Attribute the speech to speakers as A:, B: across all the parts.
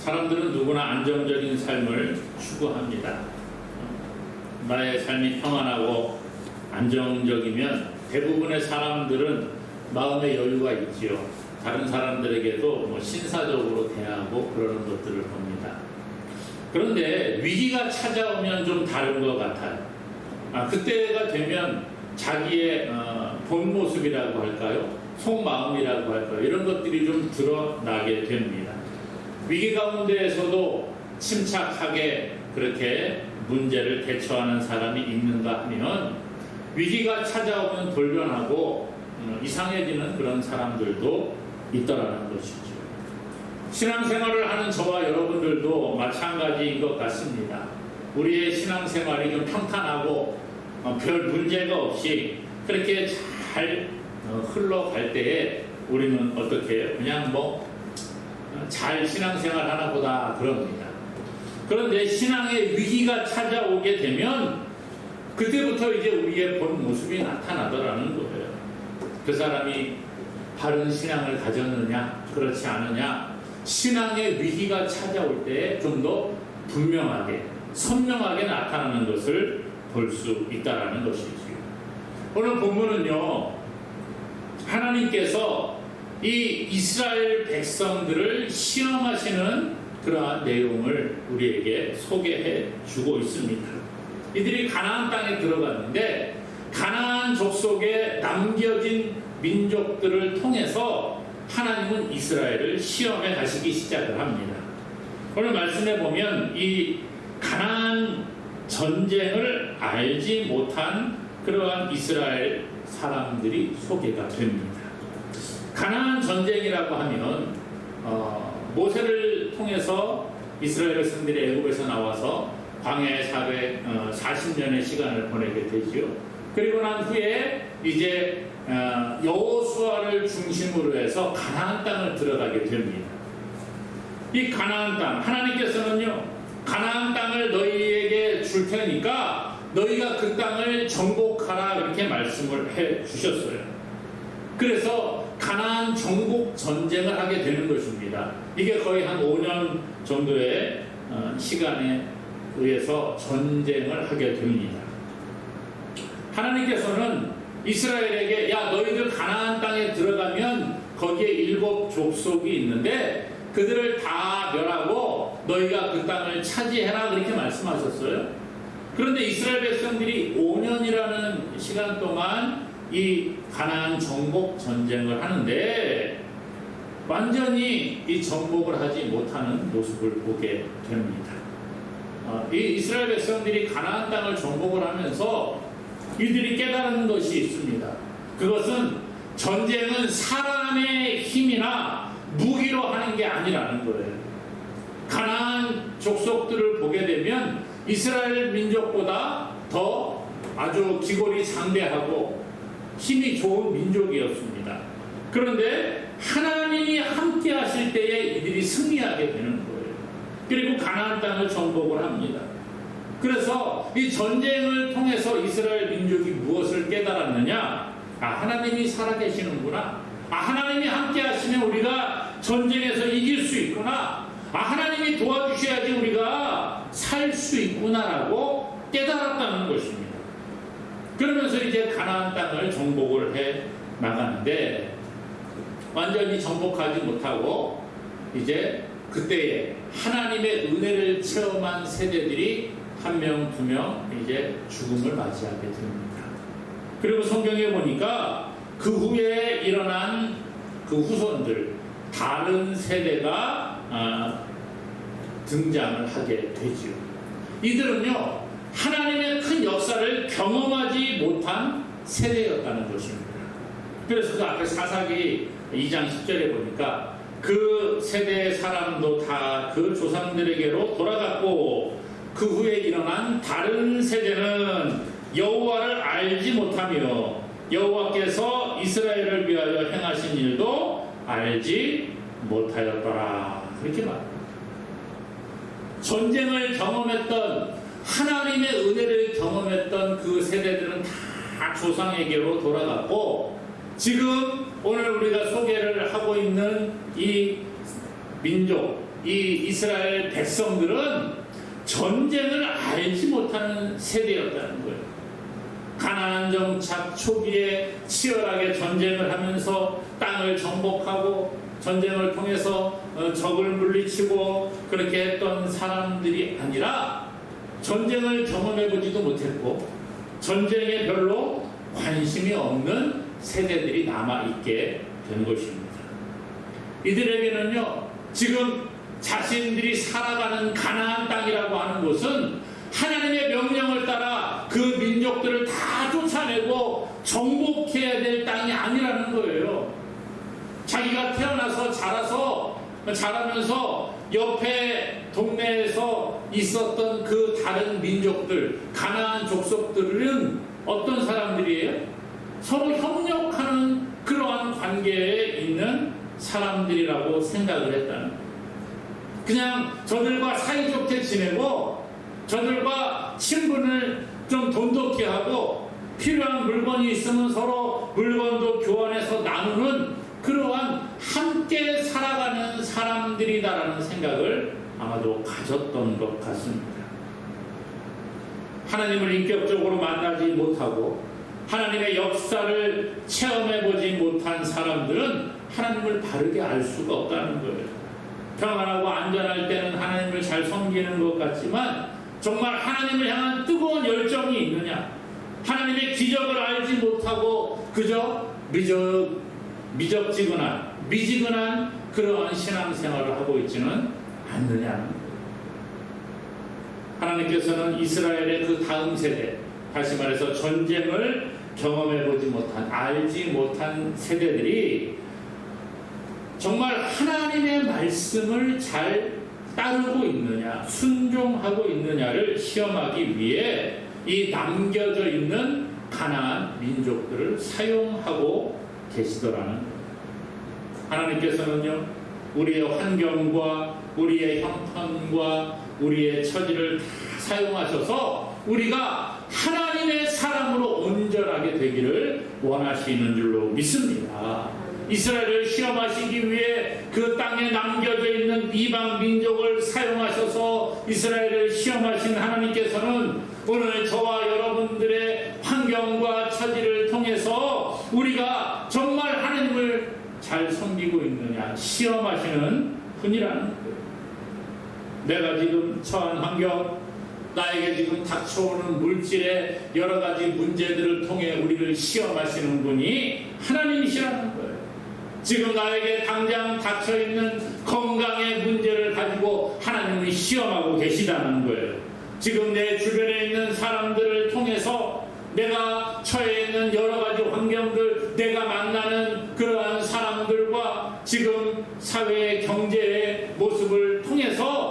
A: 사람들은 누구나 안정적인 삶을 추구합니다. 나의 삶이 평안하고 안정적이면 대부분의 사람들은 마음의 여유가 있지요. 다른 사람들에게도 뭐 신사적으로 대하고 그러는 것들을 봅니다. 그런데 위기가 찾아오면 좀 다른 것 같아요. 아, 그때가 되면 자기의 어, 본 모습이라고 할까요? 속마음이라고 할까요? 이런 것들이 좀 드러나게 됩니다. 위기 가운데에서도 침착하게 그렇게 문제를 대처하는 사람이 있는가 하면 위기가 찾아오면 돌변하고 음, 이상해지는 그런 사람들도 있더라는 것이죠. 신앙생활을 하는 저와 여러분들도 마찬가지인 것 같습니다. 우리의 신앙생활이 좀 평탄하고 어, 별 문제가 없이 그렇게 잘 어, 흘러갈 때에 우리는 어떻게 해요? 그냥 뭐 잘 신앙생활 하나 보다 그럽니다. 그런데 신앙의 위기가 찾아오게 되면 그때부터 이제 우리의 본 모습이 나타나더라는 거예요. 그 사람이 바른 신앙을 가졌느냐, 그렇지 않느냐, 신앙의 위기가 찾아올 때 좀 더 분명하게, 선명하게 나타나는 것을 볼 수 있다라는 것이지요. 오늘 본문은요, 하나님께서 이 이스라엘 백성들을 시험하시는 그러한 내용을 우리에게 소개해 주고 있습니다. 이들이 가나안 땅에 들어갔는데 가나안 족속에 남겨진 민족들을 통해서 하나님은 이스라엘을 시험해 가시기 시작을 합니다. 오늘 말씀해 보면 이 가나안 전쟁을 알지 못한 그러한 이스라엘 사람들이 소개가 됩니다. 가나안 전쟁이라고 하면 어, 모세를 통해서 이스라엘 백성들이 애굽에서 나와서 광야에 440년의 시간을 보내게 되지요. 그리고 난 후에 이제 어, 여호수아를 중심으로 해서 가나안 땅을 들어가게 됩니다. 이 가나안 땅 하나님께서는요 가나안 땅을 너희에게 줄 테니까 너희가 그 땅을 정복하라 이렇게 말씀을 해 주셨어요. 그래서 가나안 정복 전쟁을 하게 되는 것입니다. 이게 거의 한 5년 정도의 어, 시간에 의해서 전쟁을 하게 됩니다. 하나님께서는 이스라엘에게 야 너희들 가나안 땅에 들어가면 거기에 일곱 족속이 있는데 그들을 다 멸하고 너희가 그 땅을 차지해라 그렇게 말씀하셨어요. 그런데 이스라엘 백성들이 5년이라는 시간 동안 이 가나안 정복 전쟁을 하는데 완전히 이 정복을 하지 못하는 모습을 보게 됩니다. 어, 이 이스라엘 백성들이 가나안 땅을 정복을 하면서 이들이 깨달은 것이 있습니다. 그것은 전쟁은 사람의 힘이나 무기로 하는 게 아니라는 거예요. 가나안 족속들을 보게 되면 이스라엘 민족보다 더 아주 기골이 상대하고 힘이 좋은 민족이었습니다. 그런데 하나님이 함께 하실 때에 이들이 승리하게 되는 거예요. 그리고 가나안 땅을 정복을 합니다. 그래서 이 전쟁을 통해서 이스라엘 민족이 무엇을 깨달았느냐? 아, 하나님이 살아계시는구나. 아, 하나님이 함께 하시면 우리가 전쟁에서 이길 수 있구나. 아, 하나님이 도와주셔야지 우리가 살 수 있구나라고 깨달았다는 것입니다. 그러면서 이제 가나안 땅을 정복을 해 나가는데 완전히 정복하지 못하고 이제 그때에 하나님의 은혜를 체험한 세대들이 한 명, 두 명 이제 죽음을 맞이하게 됩니다. 그리고 성경에 보니까 그 후에 일어난 그 후손들, 다른 세대가 아, 등장을 하게 되지요. 이들은요, 하나님의 큰 역사를 경험하지 못한 세대였다는 것입니다. 그래서 그 앞에 사사기 2장 10절에 보니까 그 세대의 사람도 다 그 조상들에게로 돌아갔고 그 후에 일어난 다른 세대는 여호와를 알지 못하며 여호와께서 이스라엘을 위하여 행하신 일도 알지 못하였더라. 그렇게 말합니다. 전쟁을 경험했던 하나님의 은혜를 경험했던 그 세대들은 다 조상에게로 돌아갔고 지금 오늘 우리가 소개를 하고 있는 이 민족 이 이스라엘 백성들은 전쟁을 알지 못하는 세대였다는 거예요. 가나안 정착 초기에 치열하게 전쟁을 하면서 땅을 정복하고 전쟁을 통해서 어, 적을 물리치고 그렇게 했던 사람들이 아니라 전쟁을 경험해 보지도 못했고 전쟁에 별로 관심이 없는 세대들이 남아 있게 된 것입니다. 이들에게는요 지금 자신들이 살아가는 가나안 땅이라고 하는 곳은 하나님의 명령을 따라 그 민족들을 다 쫓아내고 정복해야 될 땅이 아니라는 거예요. 자기가 태어나서 자라서 자라면서 옆에 동네에서 있었던 그 다른 민족들, 가나안 족속들은 어떤 사람들이에요? 서로 협력하는 그러한 관계에 있는 사람들이라고 생각을 했다는 거예요. 그냥 저들과 사이좋게 지내고 저들과 친분을 좀 돈독히 하고 필요한 물건이 있으면 서로 물건도 교환해서 나누는 그러한 함께 살아가는 사람들이다라는 생각을 아마도 가졌던 것 같습니다. 하나님을 인격적으로 만나지 못하고 하나님의 역사를 체험해 보지 못한 사람들은 하나님을 바르게 알 수가 없다는 거예요. 평안하고 안전할 때는 하나님을 잘 섬기는 것 같지만 정말 하나님을 향한 뜨거운 열정이 있느냐? 하나님의 기적을 알지 못하고 그저 미적, 미적지근한, 미지근한 그러한 신앙생활을 하고 있지는 거예요. 하나님께서는 이스라엘의 그 다음 세대, 다시 말해서 전쟁을 경험해 보지 못한, 알지 못한 세대들이 정말 하나님의 말씀을 잘 따르고 있느냐, 순종하고 있느냐를 시험하기 위해 이 남겨져 있는 가나안 민족들을 사용하고 계시더라는. 하나님께서는요, 우리의 환경과 우리의 형편과 우리의 처지를 다 사용하셔서 우리가 하나님의 사람으로 온전하게 되기를 원하시는 줄로 믿습니다. 이스라엘을 시험하시기 위해 그 땅에 남겨져 있는 이방 민족을 사용하셔서 이스라엘을 시험하신 하나님께서는 오늘 저와 여러분들의 환경과 처지를 통해서 우리가 정말 하나님을 잘 섬기고 있느냐 시험하시는 분이라는. 내가 지금 처한 환경, 나에게 지금 닥쳐오는 물질의 여러 가지 문제들을 통해 우리를 시험하시는 분이 하나님이시라는 거예요. 지금 나에게 당장 닥쳐 있는 건강의 문제를 가지고 하나님이 시험하고 계시다는 거예요. 지금 내 주변에 있는 사람들을 통해서 내가 처해 있는 여러 가지 환경들, 내가 만나는 그러한 사람들과 지금 사회의 경제의 모습을 통해서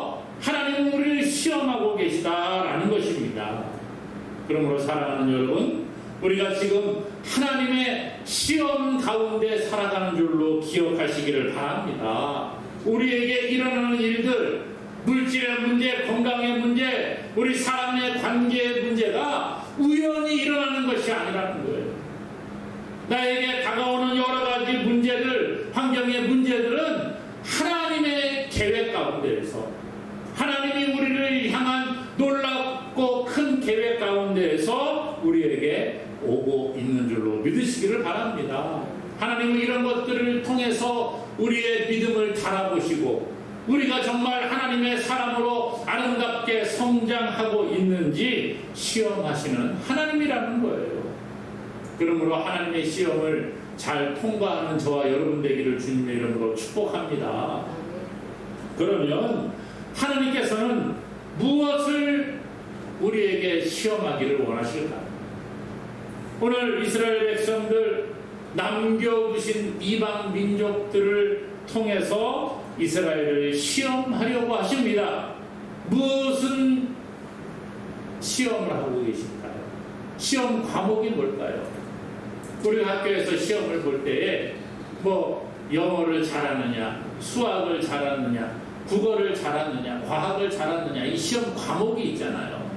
A: 시험하고 계시다라는 것입니다. 그러므로 사랑하는 여러분, 우리가 지금 하나님의 시험 가운데 살아가는 줄로 기억하시기를 바랍니다. 우리에게 일어나는 일들, 물질의 문제, 건강의 문제, 우리 사람의 관계의 문제가 우연히 일어나는 것이 아니라는 거예요. 나에게 다가오는 여러 가지 문제들, 환경의 문제들은 하나님의 계획 가운데에서 하나님이 우리를 향한 놀랍고 큰 계획 가운데에서 우리에게 오고 있는 줄로 믿으시기를 바랍니다. 하나님은 이런 것들을 통해서 우리의 믿음을 달아보시고 우리가 정말 하나님의 사람으로 아름답게 성장하고 있는지 시험하시는 하나님이라는 거예요. 그러므로 하나님의 시험을 잘 통과하는 저와 여러분 되기를 주님의 이름으로 축복합니다. 그러면 하나님께서는 무엇을 우리에게 시험하기를 원하실까? 오늘 이스라엘 백성들 남겨두신 이방 민족들을 통해서 이스라엘을 시험하려고 하십니다. 무슨 시험을 하고 계실까요? 시험 과목이 뭘까요? 우리 학교에서 시험을 볼 때에 뭐 영어를 잘하느냐, 수학을 잘하느냐, 국어를 잘하느냐, 과학을 잘하느냐 이 시험 과목이 있잖아요.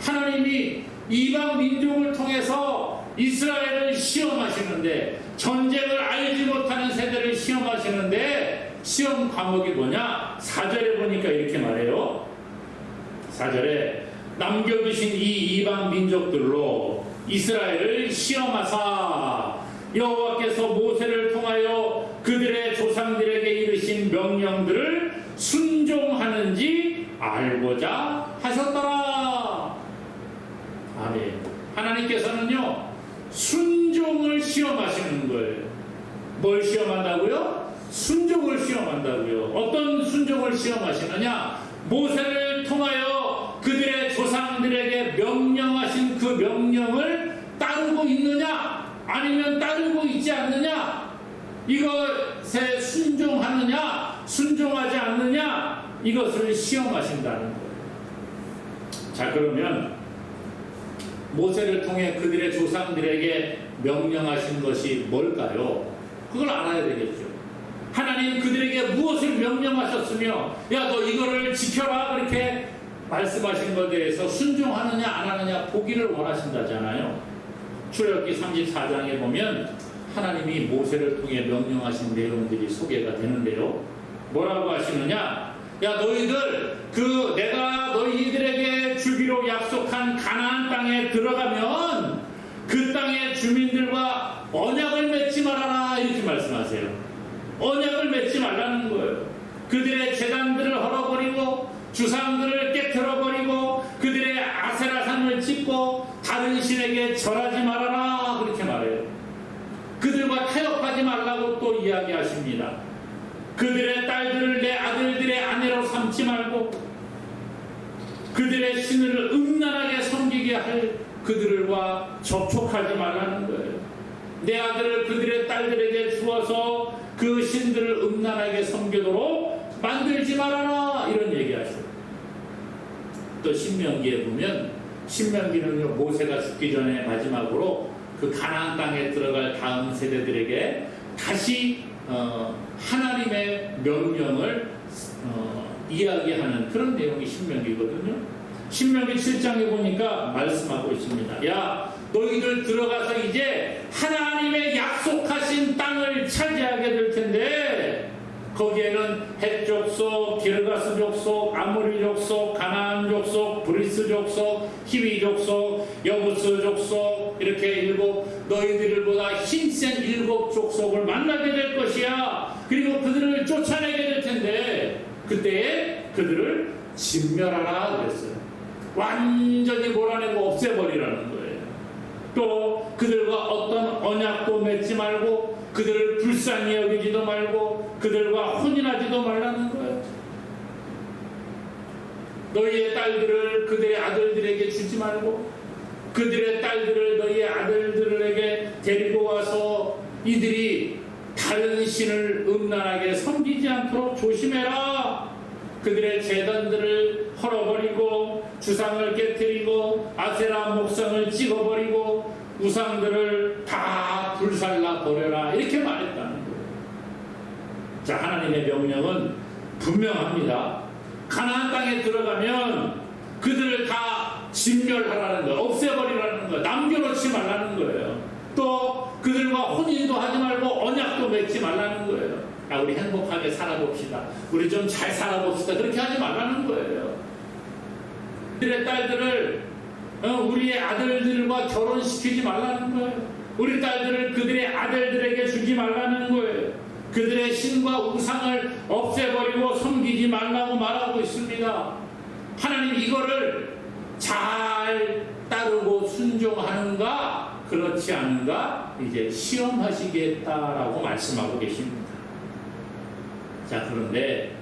A: 하나님이 이방 민족을 통해서 이스라엘을 시험하시는데 전쟁을 알지 못하는 세대를 시험하시는데 시험 과목이 뭐냐? 4절에 보니까 이렇게 말해요. 4절에 남겨두신 이 이방 민족들로 이스라엘을 시험하사 여호와께서 모세를 통하여 그들의 조상들에게 이르신 명령들을 순종하는지 알고자 하셨더라. 아멘. 하나님께서는요 순종을 시험하시는 거예요. 뭘 시험한다고요? 순종을 시험한다고요. 어떤 순종을 시험하시느냐? 모세를 통하여 그들의 조상들에게 명령하신 그 명령을 따르고 있느냐? 아니면 따르고 있지 않느냐? 이것에 순종하느냐? 순종하지 않느냐? 이것을 시험하신다는 거예요. 자, 그러면 모세를 통해 그들의 조상들에게 명령하신 것이 뭘까요? 그걸 알아야 되겠죠. 하나님 그들에게 무엇을 명령하셨으며, 야, 너 이거를 지켜라. 그렇게 말씀하신 것에 대해서 순종하느냐, 안 하느냐 보기를 원하신다잖아요. 출애굽기 34장에 보면 하나님이 모세를 통해 명령하신 내용들이 소개가 되는데요. 뭐라고 하시느냐? 야, 너희들, 그, 내가 너희들에게 주기로 약속한 가나안 땅에 들어가면 그 땅의 주민들과 언약을 맺지 말아라. 이렇게 말씀하세요. 언약을 맺지 말라는 거예요. 그들의 재단들을 헐어버리고 주상들을 깨뜨려버리고 그들의 아세라산을 찍고 다른 신에게 절하지 말아라. 그렇게 말해요. 그들과 타협하지 말라고 또 이야기하십니다. 그들의 딸들을 내 아들들의 아내로 삼지 말고 그들의 신을 음란하게 섬기게 할 그들과 접촉하지 말라는 거예요. 내 아들을 그들의 딸들에게 주어서 그 신들을 음란하게 섬기도록 만들지 말아라 이런 얘기하셔요. 또 신명기에 보면 신명기는요 모세가 죽기 전에 마지막으로 그 가나안 땅에 들어갈 다음 세대들에게 다시 어, 하나님의 명령을 어, 이야기하는 그런 내용이 신명기거든요. 신명기 7장에 보니까 말씀하고 있습니다. 야, 너희들 들어가서 이제 하나님의 약속하신 땅을 차지하게 될 텐데 거기에는 헷 족속, 기르가스 족속, 아모리 족속, 가나안 족속, 브리스 족속, 히비 족속, 여부스 족속 이렇게 일곱 너희들보다 힘센 일곱 족속을 만나게 될 것이야. 그리고 그들을 쫓아내게 될 텐데 그때 그들을 진멸하라 그랬어요. 완전히 몰아내고 없애버리라는 거예요. 또 그들과 어떤 언약도 맺지 말고 그들을 불쌍히 여기지도 말고 그들과 혼인하지도 말라는 거예요. 너희의 딸들을 그들의 아들들에게 주지 말고 그들의 딸들을 너희의 아들들에게 데리고 와서 이들이 다른 신을 음란하게 섬기지 않도록 조심해라. 그들의 재단들을 헐어버리고 주상을 깨뜨리고 아세라 목상을 찍어버리고 우상들을 다 불살라 버려라 이렇게 말했다는 거예요. 자 하나님의 명령은 분명합니다. 가나안 땅에 들어가면 그들을 다 진멸하라는 거예요. 없애버리라는 거예요. 남겨놓지 말라는 거예요. 또 그들과 혼인도 하지 말고 언약도 맺지 말라는 거예요. 야, 우리 행복하게 살아봅시다. 우리 좀 잘 살아봅시다. 그렇게 하지 말라는 거예요. 그들의 딸들을 어, 우리의 아들들과 결혼시키지 말라는 거예요. 우리 딸들을 그들의 아들들에게 주지 말라는 거예요. 그들의 신과 우상을 없애버리고 섬기지 말라고 말하고 있습니다. 하나님 이거를 잘 따르고 순종하는가 그렇지 않은가 이제 시험하시겠다라고 말씀하고 계십니다. 자 그런데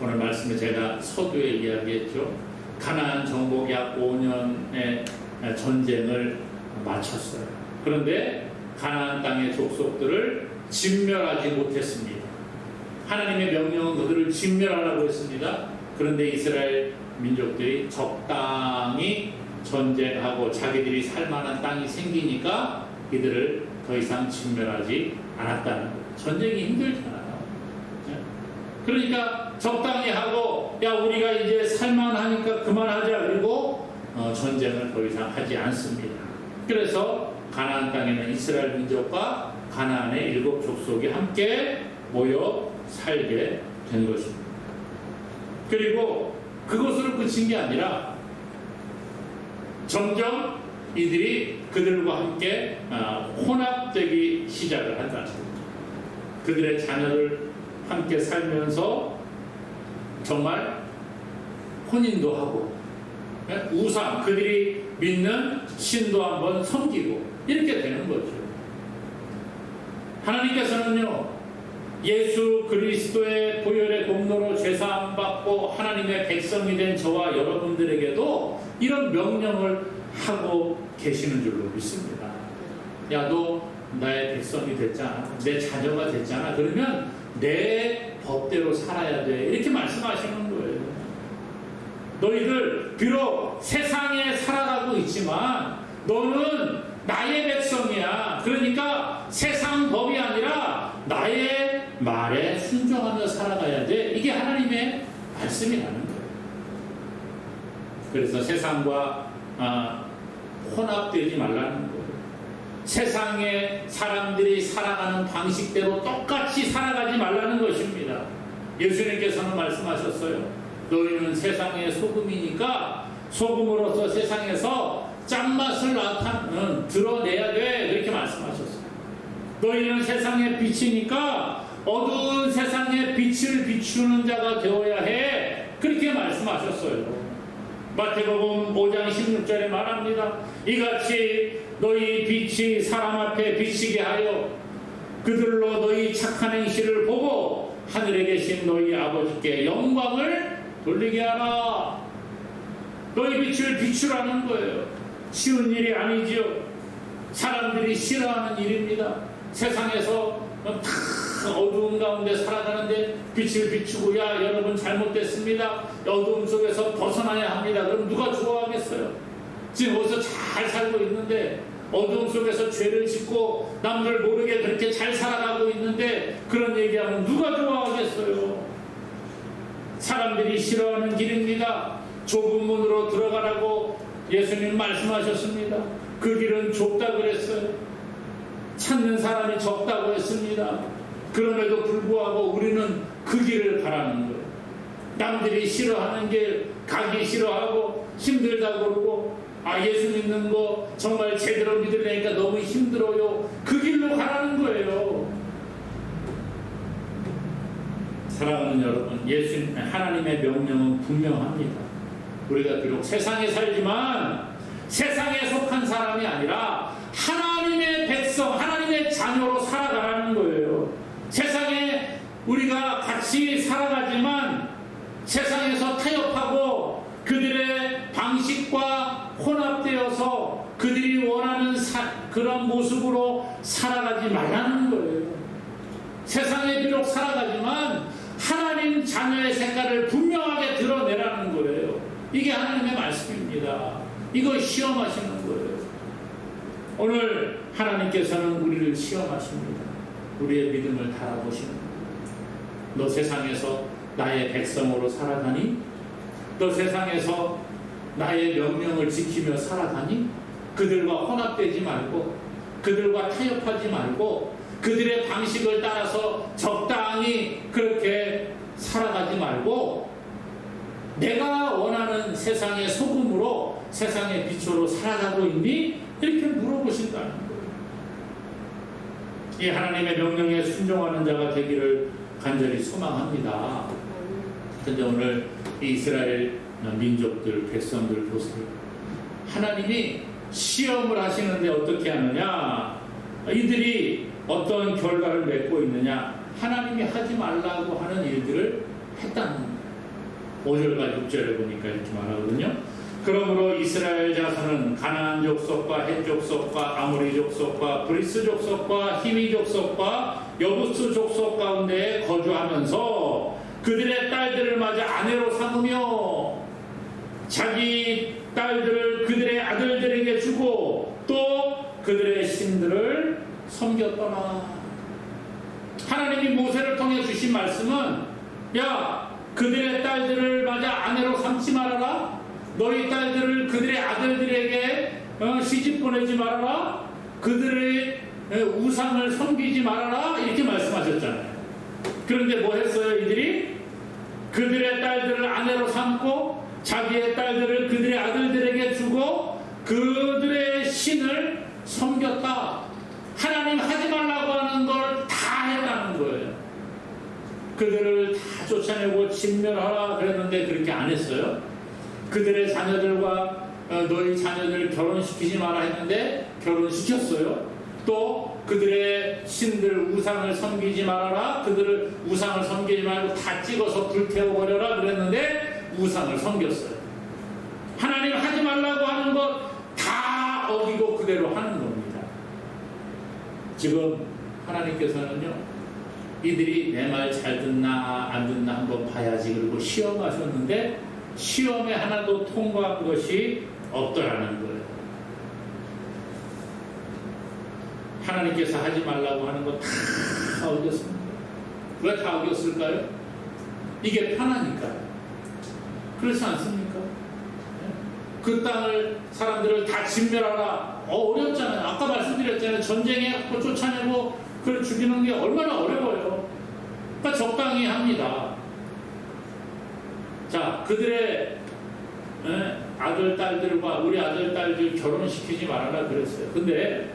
A: 오늘 말씀에 제가 서두에 이야기했죠. 가나안 정복 약 5년의 전쟁을 마쳤어요. 그런데 가나안 땅의 족속들을 진멸하지 못했습니다. 하나님의 명령은 그들을 진멸하라고 했습니다. 그런데 이스라엘 민족들이 적당히 전쟁하고 자기들이 살만한 땅이 생기니까 이들을 더 이상 진멸하지 않았다는 거예요. 전쟁이 힘들잖아요. 그러니까 적당히 하고 야 우리가 이제 살만하니까 그만하자 그리고 어, 전쟁을 더 이상 하지 않습니다. 그래서 가나안 땅에는 이스라엘 민족과 가나안의 일곱 족속이 함께 모여 살게 된 것입니다. 그리고 그것으로 끝인 게 아니라 점점 이들이 그들과 함께 아, 혼합되기 시작을 한다는 겁니다. 그들의 자녀를 함께 살면서 정말 혼인도 하고 예? 우상 그들이 믿는 신도 한번 섬기고 이렇게 되는 거죠. 하나님께서는요 예수 그리스도의 보혈의 공로로 죄사함 받고 하나님의 백성이 된 저와 여러분들에게도 이런 명령을 하고 계시는 줄로 믿습니다. 야, 너 나의 백성이 됐잖아. 내 자녀가 됐잖아. 그러면 내 법대로 살아야 돼. 이렇게 말씀하시는 거예요. 너희들 비록 세상에 살아가고 있지만 너는 나의 백성이야. 그러니까 세상 법이 아니라 나의 말에 순종하며 살아가야 돼. 이게 하나님의 말씀이라는 거예요. 그래서 세상과 아, 혼합되지 말라는 거예요. 세상에 사람들이 살아가는 방식대로 똑같이 살아가지 말라는 것입니다. 예수님께서는 말씀하셨어요. 너희는 세상의 소금이니까 소금으로서 세상에서 짠맛을 나타는 드러내야 돼. 그렇게 말씀하셨어요. 너희는 세상의 빛이니까 어두운 세상에 빛을 비추는 자가 되어야 해. 그렇게 말씀하셨어요. 마태복음 5장 16절에 말합니다. 이같이 너희 빛이 사람 앞에 비치게 하여 그들로 너희 착한 행실을 보고 하늘에 계신 너희 아버지께 영광을 돌리게 하라. 너희 빛을 비추라는 거예요. 쉬운 일이 아니지요. 사람들이 싫어하는 일입니다. 세상에서 다 어두운 가운데 살아가는데 빛을 비추고 야 여러분 잘못됐습니다. 어두움 속에서 벗어나야 합니다. 그럼 누가 좋아하겠어요? 지금 어디서 잘 살고 있는데 어두움 속에서 죄를 짓고 남들 모르게 그렇게 잘 살아가고 있는데 그런 얘기하면 누가 좋아하겠어요? 사람들이 싫어하는 길입니다. 좁은 문으로 들어가라고 예수님 말씀하셨습니다. 그 길은 좁다 그랬어요. 찾는 사람이 적다고 했습니다. 그럼에도 불구하고 우리는 그 길을 가라는 거예요. 남들이 싫어하는 길 가기 싫어하고 힘들다고 그러고 아 예수 믿는 거 정말 제대로 믿으려니까 너무 힘들어요. 그 길로 가라는 거예요. 사랑하는 여러분, 예수 하나님의 명령은 분명합니다. 우리가 비록 세상에 살지만 세상에 속한 사람이 아니라 하나님의 백성, 하나님의 자녀로 살아가라는 거예요. 세상에 우리가 같이 살아가지만 세상에서 타협하고 그들의 방식과 혼합되어서 그들이 원하는 사, 그런 모습으로 살아가지 말라는 거예요. 세상에 비록 살아가지만 하나님 자녀의 색깔을 분명하게 드러내라는 거예요. 이게 하나님의 말씀입니다. 이거 시험하시는 거예요. 오늘 하나님께서는 우리를 시험하십니다. 우리의 믿음을 달아보시는 거예요. 너 세상에서 나의 백성으로 살아가니? 너 세상에서 나의 명령을 지키며 살아가니? 그들과 혼합되지 말고, 그들과 타협하지 말고, 그들의 방식을 따라서 적당히 그렇게 살아가지 말고, 내가 원하는 세상의 소금으로 세상의 빛으로 살아가고 있니? 이렇게 물어보신다는 거예요. 이 하나님의 명령에 순종하는 자가 되기를 간절히 소망합니다. 근데 오늘 이스라엘 민족들, 백성들 보세요. 하나님이 시험을 하시는데 어떻게 하느냐? 이들이 어떤 결과를 맺고 있느냐? 하나님이 하지 말라고 하는 일들을 했다는 거예요. 5절과 6절에 보니까 이렇게 말하거든요. 그러므로 이스라엘 자손은 가나안 족속과 헷 족속과 아모리 족속과 브리스 족속과 히위 족속과 여부스 족속 가운데 거주하면서 그들의 딸들을 맞아 아내로 삼으며 자기 딸들을 그들의 아들들에게 주고 또 그들의 신들을 섬겼더라. 하나님이 모세를 통해 주신 말씀은 야 그들의 딸들을 맞아 아내로 삼지 말아라. 너희 딸들을 그들의 아들들에게 어, 시집 보내지 말아라. 그들의 우상을 섬기지 말아라. 이렇게 말씀하셨잖아요. 그런데 뭐 했어요, 이들이? 그들의 딸들을 아내로 삼고 자기의 딸들을 그들의 아들들에게 주고 그들의 신을 섬겼다. 하나님 하지 말라고 하는 걸 다 했다는 거예요. 그들을 다 쫓아내고 진멸하라 그랬는데 그렇게 안 했어요. 그들의 자녀들과 어, 너희 자녀들 결혼시키지 마라 했는데 결혼시켰어요. 또 그들의 신들 우상을 섬기지 말아라. 그들을 우상을 섬기지 말고 다 찍어서 불태워버려라 그랬는데 우상을 섬겼어요. 하나님 하지 말라고 하는 것 다 어기고 그대로 하는 겁니다. 지금 하나님께서는요, 이들이 내 말 잘 듣나 안 듣나 한번 봐야지 그리고 시험하셨는데 시험에 하나도 통과한 것이 없더라는 거예요. 하나님께서 하지 말라고 하는 거 다 어겼습니다. 왜 다 어겼을까요? 이게 편하니까요. 그렇지 않습니까? 그 땅을 사람들을 다 진멸하라. 어, 어렵잖아요. 아까 말씀드렸잖아요. 전쟁에 갖고 쫓아내고 그걸 죽이는 게 얼마나 어려워요. 그러니까 적당히 합니다. 자, 그들의 예, 아들, 딸들과 우리 아들, 딸들 결혼시키지 말아라 그랬어요. 근데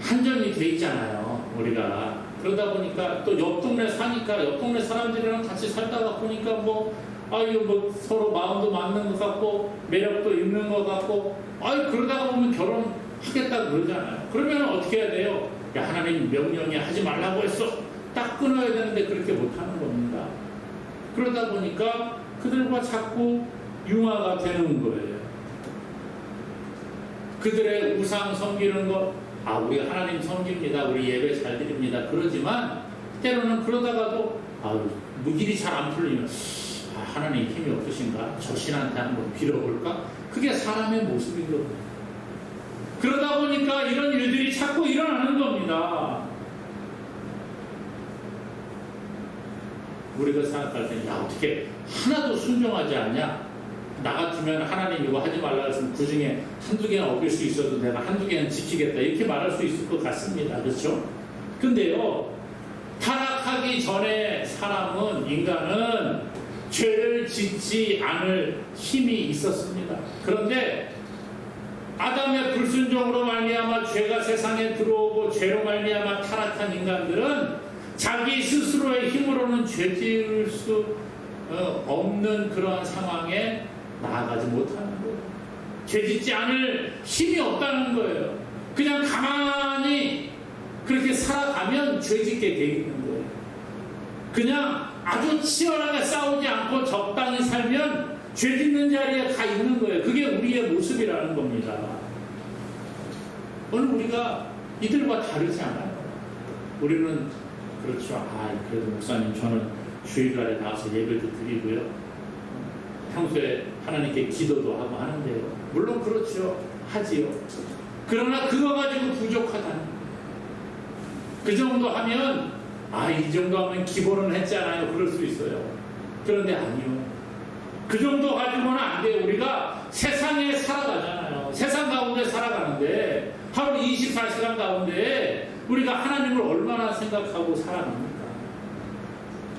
A: 한정이 돼 있잖아요. 우리가. 그러다 보니까 또 옆 동네 사니까 옆 동네 사람들이랑 같이 살다가 보니까 뭐 아유 뭐 서로 마음도 맞는 것 같고 매력도 있는 것 같고 아유 그러다가 보면 결혼하겠다 그러잖아요. 그러면 어떻게 해야 돼요? 야 하나님 명령이 하지 말라고 했어. 딱 끊어야 되는데 그렇게 못하는 겁니다. 그러다 보니까 그들과 자꾸 융화가 되는 거예요. 그들의 우상 섬기는 것, 아, 우리 하나님 섬깁니다. 우리 예배 잘 드립니다. 그러지만, 때로는 그러다가도, 뭐 일이 잘 안 풀리면, 아, 하나님 힘이 없으신가? 저 신한테 한번 빌어볼까? 그게 사람의 모습인 겁니다. 그러다 보니까 이런 일들이 자꾸 일어나는 겁니다. 우리가 생각할 때, 야, 어떻게 하나도 순종하지 않냐? 나 같으면 하나님 이거 하지 말라 했으면 그 중에 한두 개는 어길 수 있어도 내가 한두 개는 지키겠다. 이렇게 말할 수 있을 것 같습니다. 그렇죠? 근데요, 타락하기 전에 사람은, 인간은 죄를 짓지 않을 힘이 있었습니다. 그런데 아담의 불순종으로 말미암아 죄가 세상에 들어오고 죄로 말미암아 타락한 인간들은 자기 스스로의 힘으로는 죄 지을 수 어, 없는 그러한 상황에 나아가지 못하는 거예요. 죄 짓지 않을 힘이 없다는 거예요. 그냥 가만히 그렇게 살아가면 죄 짓게 돼 있는 거예요. 그냥 아주 치열하게 싸우지 않고 적당히 살면 죄 짓는 자리에 가 있는 거예요. 그게 우리의 모습이라는 겁니다. 오늘 우리가 이들과 다르지 않아요. 우리는 그렇죠. 아, 그래도 목사님 저는 주일날에 나와서 예배도 드리고요. 평소에 하나님께 기도도 하고 하는데요. 물론 그렇죠. 하지요. 그러나 그거 가지고 부족하다는. 그 정도 하면 아, 이 정도 하면 기본은 했잖아요. 그럴 수 있어요. 그런데 아니요. 그 정도 가지고는 안 돼요. 우리가 세상에 살아가잖아요. 세상 가운데 살아가는데 하루 24시간 가운데 우리가 하나님을 얼마나 생각하고 살아갑니까?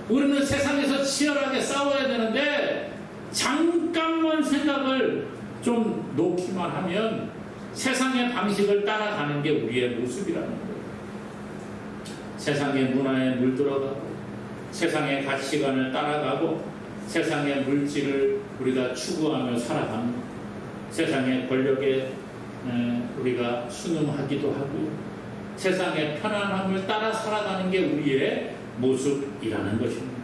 A: 우리는 세상에서 치열하게 싸워야 되는데 잠깐만 생각을 좀 놓기만 하면 세상의 방식을 따라가는 게 우리의 모습이라는 거예요. 세상의 문화에 물들어가고 세상의 가치관을 따라가고 세상의 물질을 우리가 추구하며 살아갑니다. 세상의 권력에 우리가 순응하기도 하고요. 세상의 편안함을 따라 살아가는 게 우리의 모습이라는 것입니다.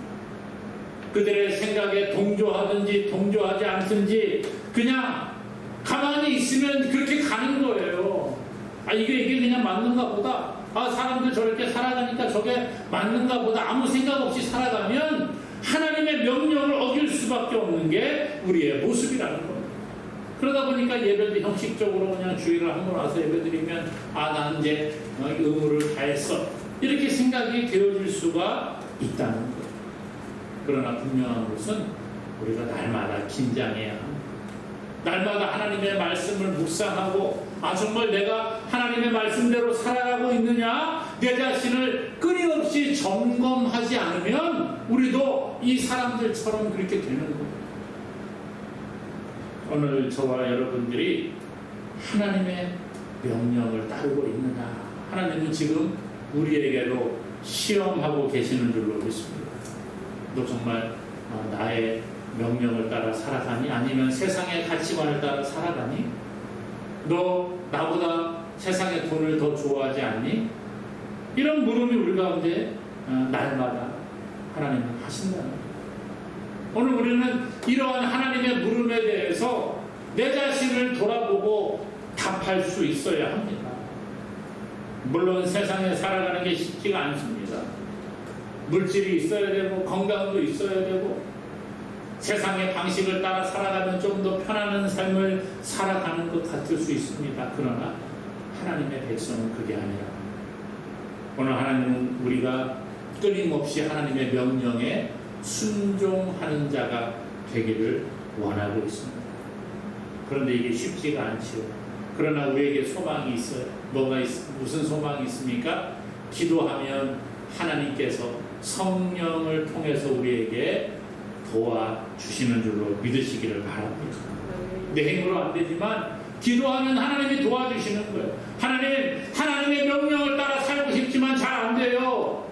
A: 그들의 생각에 동조하든지 동조하지 않든지 그냥 가만히 있으면 그렇게 가는 거예요. 아, 이게, 이게 그냥 맞는가 보다. 아, 사람들 저렇게 살아가니까 저게 맞는가 보다. 아무 생각 없이 살아가면 하나님의 명령을 어길 수밖에 없는 게 우리의 모습이라는 겁니다. 그러다 보니까 예배도 형식적으로 그냥 주일을 한번 와서 예배드리면 아, 나는 이제 의무를 다했어. 이렇게 생각이 되어질 수가 있다는 거예요. 그러나 분명한 것은 우리가 날마다 긴장해야 합니다. 날마다 하나님의 말씀을 묵상하고 아 정말 내가 하나님의 말씀대로 살아가고 있느냐 내 자신을 끊임없이 점검하지 않으면 우리도 이 사람들처럼 그렇게 되는 거예요. 오늘 저와 여러분들이 하나님의 명령을 따르고 있느냐. 하나님은 지금 우리에게도 시험하고 계시는 줄로 믿습니다. 너 정말 어, 나의 명령을 따라 살아가니? 아니면 세상의 가치관을 따라 살아가니? 너 나보다 세상의 돈을 더 좋아하지 않니? 이런 물음이 우리 가운데 어, 날마다 하나님은 하신다는 거예요. 오늘 우리는 이러한 하나님의 물음에 대해서 내 자신을 돌아보고 답할 수 있어야 합니다. 물론 세상에 살아가는 게 쉽지가 않습니다. 물질이 있어야 되고 건강도 있어야 되고 세상의 방식을 따라 살아가면 좀 더 편안한 삶을 살아가는 것 같을 수 있습니다. 그러나 하나님의 백성은 그게 아니라 오늘 하나님은 우리가 끊임없이 하나님의 명령에 순종하는 자가 되기를 원하고 있습니다. 그런데 이게 쉽지가 않지요. 그러나 우리에게 소망이 있어요. 뭐가 있, 무슨 소망이 있습니까? 기도하면 하나님께서 성령을 통해서 우리에게 도와 주시는 줄로 믿으시기를 바랍니다. 내 힘으로 안 되지만 기도하면 하나님이 도와주시는 거예요. 하나님, 하나님의 명령을 따라 살고 싶지만 잘 안 돼요.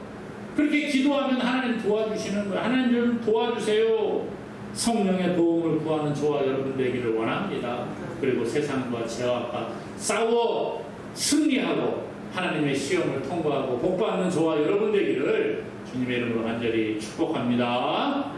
A: 그렇게 기도하면 하나님 도와주시는 거예요. 하나님 좀 도와주세요. 성령의 도움을 구하는 저와 여러분 되기를 원합니다. 그리고 세상과 죄와 싸워 승리하고 하나님의 시험을 통과하고 복받는 저와 여러분 되기를 주님의 이름으로 간절히 축복합니다.